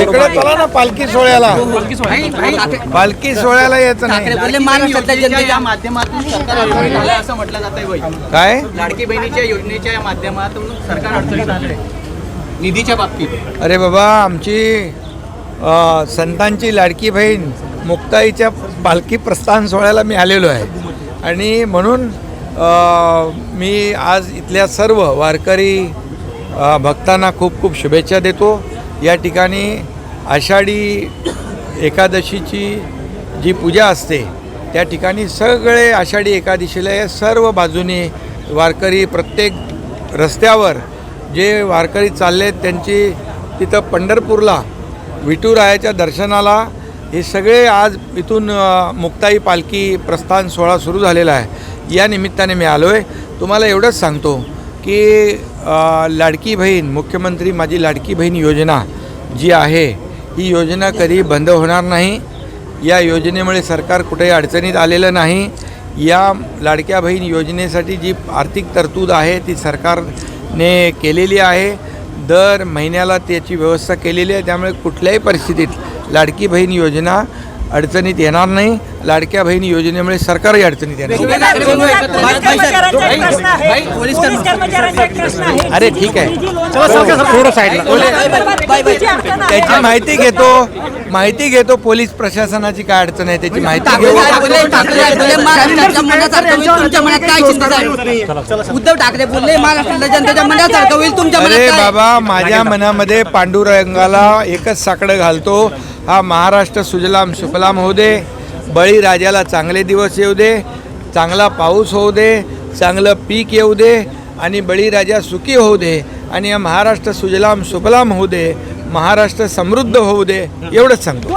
इकडे चला ना पालखी सोहळ्याला. पालखी सोहळ्याला. यायचं नाही. असं म्हटलं जात काय? लाडकी बहिणीच्या योजनेच्या माध्यमातून सरकार अडचणीत आलंय. निधीच्या बाबतीत. अरे बाबा आमची संतांची लाडकी बहीण मुक्ताईच्या पालखी प्रस्थान सोहळ्याला मी आलेलो आहे. आणि म्हणून मी आज इथल्या सर्व वारकरी भक्तांना खूप खूप शुभेच्छा देतो. या ठिकाणी आषाढी एकादशीची जी पूजा असते त्या ठिकाणी सगळे आषाढी एकादशीला या सर्व बाजूने वारकरी प्रत्येक रस्त्यावर जे वारकरी चालले आहेत त्यांची तिथं पंढरपूरला विठुरायाच्या दर्शनाला हे सगळे आज इथून मुक्ताई पालखी प्रस्थान सोहळा सुरू झालेला आहे. या निमित्ताने मी आलो आहे तुम्हाला एवढंच सांगतो. की लाडकी बहीण मुख्यमंत्री माझी लाडकी बहीण योजना जी आहे ही योजना कधी बंद होणार नाही. या योजनेमुळे सरकार कुठेही अडचणीत आलेलं नाही. या लाडक्या बहीण योजनेसाठी जी आर्थिक तरतूद आहे ती सरकारने केलेली आहे. दर महिन्याला त्याची व्यवस्था केलेली आहे. त्यामुळे कुठल्याही परिस्थितीत लाडकी बहीण योजना अडचणीत येणार नाही. लाडक्या बहीण योजनेमुळे सरकारही अडचणीत येणार. अरे ठीक आहे. बाय त्याची माहिती घेतो. माहिती घेतो. पोलीस प्रशासनाची काय अडचण आहे त्याची माहिती चिंता साहेब उद्धव ठाकरे बोलले महाराष्ट्रातल्या जनतेच्या मनासारखं होईल तुमच्या अरे बाबा माझ्या मनामध्ये पांडुरंगाला एकच साकडं घालतो. हा महाराष्ट्र सुजलाम सुफलाम होऊ दे. बळीराजाला चांगले दिवस येऊ दे चांगला पाऊस होऊ दे चांगलं पीक येऊ दे आणि बळीराजा सुखी होऊ दे आणि महाराष्ट्र सुजलाम सुफलाम होऊ दे महाराष्ट्र समृद्ध होऊ दे एवढंच सांगतो.